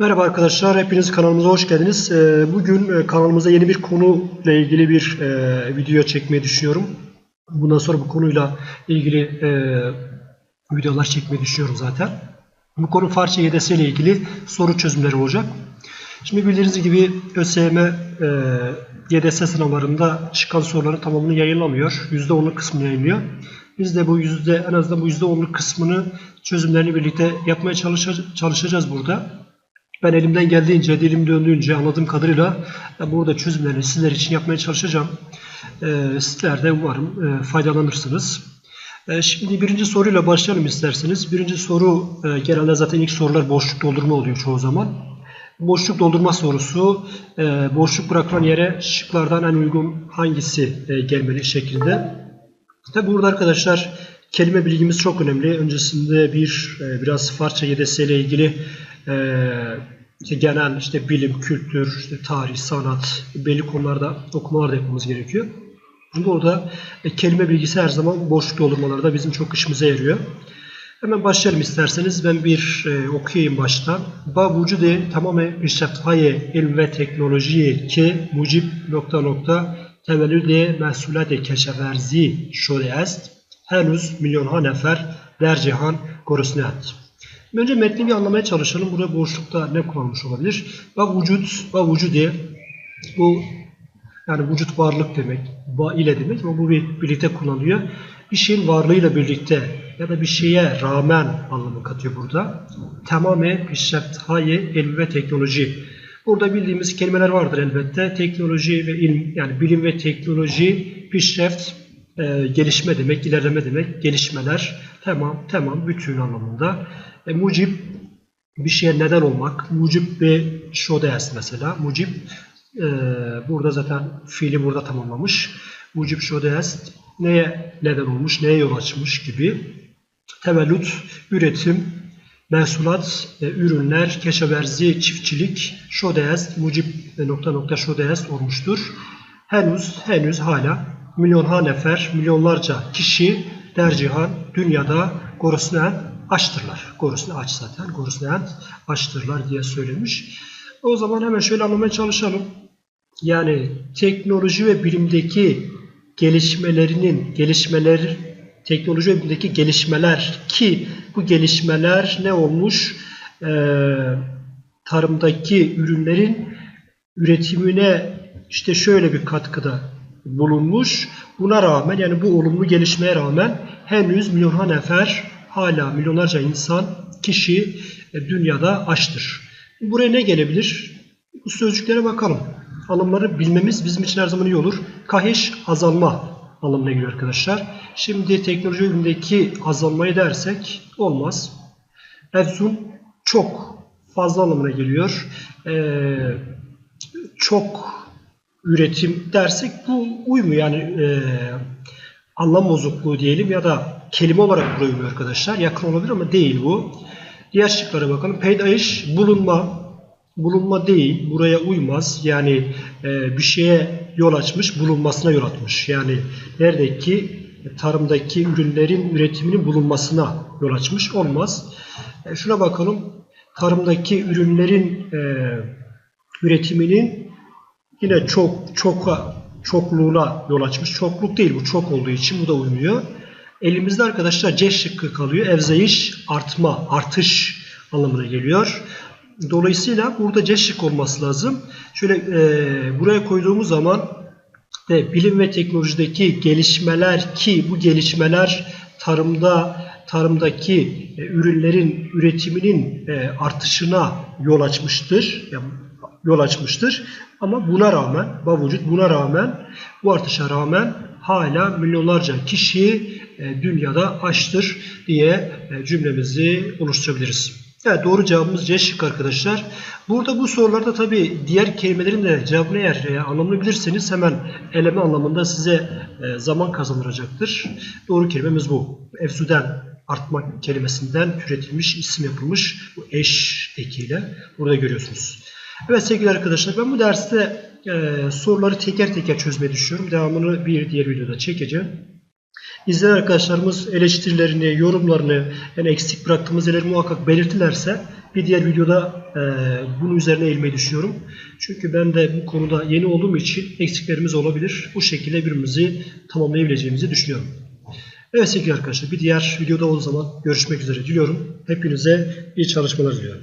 Merhaba arkadaşlar, hepiniz kanalımıza hoş geldiniz. Ee, Bugün e, kanalımıza yeni bir konuyla ilgili bir e, video çekmeyi düşünüyorum. Bundan sonra bu konuyla ilgili e, videolar çekmeyi düşünüyorum zaten. Bu konu Farsça YDS ile ilgili soru çözümleri olacak. Şimdi bildiğiniz gibi ÖSYM YDS sınavlarında çıkan soruların tamamını yayınlamıyor. %10'luk kısmını yayınlıyor. Biz de bu yüzde en azından bu %10'luk kısmını çözümlerini birlikte yapmaya çalışa- çalışacağız burada. Ben elimden geldiğince, dilim döndüğünce anladığım kadarıyla e, burada çözümlerini sizler için yapmaya çalışacağım. E, sizler de umarım e, faydalanırsınız. Şimdi birinci soruyla başlayalım isterseniz. Birinci soru genelde zaten ilk sorular boşluk doldurma oluyor çoğu zaman. Boşluk doldurma sorusu boşluk bırakılan yere şıklardan en uygun hangisi gelmeli şeklinde. Tabi burada arkadaşlar kelime bilgimiz çok önemli. Öncesinde bir biraz Farsça YDS ile ilgili e, işte genel işte bilim, kültür, işte tarih, sanat belli konularda okumalar da yapmamız gerekiyor. Çünkü orada e, kelime bilgisi her zaman boşluk doldurmalarda bizim çok işimize yarıyor. Hemen başlayalım isterseniz. Ben bir e, okuyayım baştan. Ba vücudu tamamen işletfaye ilm ve teknolojiye ki mucib nokta nokta tevellüde mesulete keşeverzi şöyle est. Henüz milyonha nefer der cihan korusnet. Önce metni bir anlamaya çalışalım. Burada boşlukta ne kullanılmış olabilir? Ba vücut, ba vücude bu yani vücut varlık demek, va ile demek ama bu bir birlikte kullanılıyor. Bir şeyin varlığıyla birlikte ya da bir şeye rağmen anlamı katıyor burada. Tamame pişreftaye ilm ve teknoloji. Burada bildiğimiz kelimeler vardır elbette. Teknoloji ve ilm yani bilim ve teknoloji pişreft e, gelişme demek, ilerleme demek, gelişmeler tamam tamam bütün anlamında. E, mucib bir şeye neden olmak. Mucib ve şodeyas mesela. Mucib e, burada zaten fiili burada tamamlamış. Mucib şodeyas neye neden olmuş, neye yol açmış gibi. Tevellüt, üretim, mensulat, e, ürünler, keşaverzi, çiftçilik, şodeyas, mucib e, nokta nokta şodeyas olmuştur. Henüz, henüz hala milyonha nefer, milyonlarca kişi dercihan dünyada gorusnen açtırlar. Gorusne aç zaten. Gorusnen açtırlar diye söylemiş. O zaman hemen şöyle anlamaya çalışalım. Yani teknoloji ve bilimdeki gelişmelerinin gelişmeler teknoloji ve bilimdeki gelişmeler ki bu gelişmeler ne olmuş? Ee, tarımdaki ürünlerin üretimine işte şöyle bir katkıda bulunmuş. Buna rağmen yani bu olumlu gelişmeye rağmen henüz milyonha nefer hala milyonlarca insan kişi e, dünyada açtır. Buraya ne gelebilir? Bu sözcüklere bakalım. Anlamları bilmemiz bizim için her zaman iyi olur. Kahiş azalma anlamına geliyor arkadaşlar. Şimdi teknoloji ürünündeki azalmayı dersek olmaz. Efsun çok fazla anlamına geliyor. Ee, çok üretim dersek bu uymuyor. Yani e, anlam bozukluğu diyelim ya da kelime olarak buraya uymuyor arkadaşlar. Yakın olabilir ama değil bu. Diğer şıklara bakalım. Peydaş bulunma. Bulunma değil. Buraya uymaz. Yani e, bir şeye yol açmış, bulunmasına yol açmış. Yani neredeki tarımdaki ürünlerin üretiminin bulunmasına yol açmış. Olmaz. E, şuna bakalım. Tarımdaki ürünlerin e, üretiminin yine çok çok çokluğuna yol açmış. Çokluk değil bu çok olduğu için bu da uymuyor. Elimizde arkadaşlar C şıkkı kalıyor. Evzayiş artma, artış anlamına geliyor. Dolayısıyla burada C şık olması lazım. Şöyle e, buraya koyduğumuz zaman de bilim ve teknolojideki gelişmeler ki bu gelişmeler tarımda tarımdaki e, ürünlerin üretiminin e, artışına yol açmıştır. Yani yol açmıştır. Ama buna rağmen, bavucut buna rağmen, bu artışa rağmen hala milyonlarca kişi e, dünyada açtır diye e, cümlemizi oluşturabiliriz. Evet doğru cevabımız C şık arkadaşlar. Burada bu sorularda tabi diğer kelimelerin de cevabını eğer e, anlamını bilirseniz hemen eleme anlamında size e, zaman kazandıracaktır. Doğru kelimemiz bu. Efsuden artmak kelimesinden türetilmiş, isim yapılmış bu eş ekiyle burada görüyorsunuz. Evet sevgili arkadaşlar ben bu derste e, soruları teker teker çözmeyi düşünüyorum. Devamını bir diğer videoda çekeceğim. İzleyen arkadaşlarımız eleştirilerini, yorumlarını, yani eksik bıraktığımız yerleri muhakkak belirtilerse bir diğer videoda e, bunun üzerine eğilmeyi düşünüyorum. Çünkü ben de bu konuda yeni olduğum için eksiklerimiz olabilir. Bu şekilde birbirimizi tamamlayabileceğimizi düşünüyorum. Evet sevgili arkadaşlar bir diğer videoda o zaman görüşmek üzere diliyorum. Hepinize iyi çalışmalar diliyorum.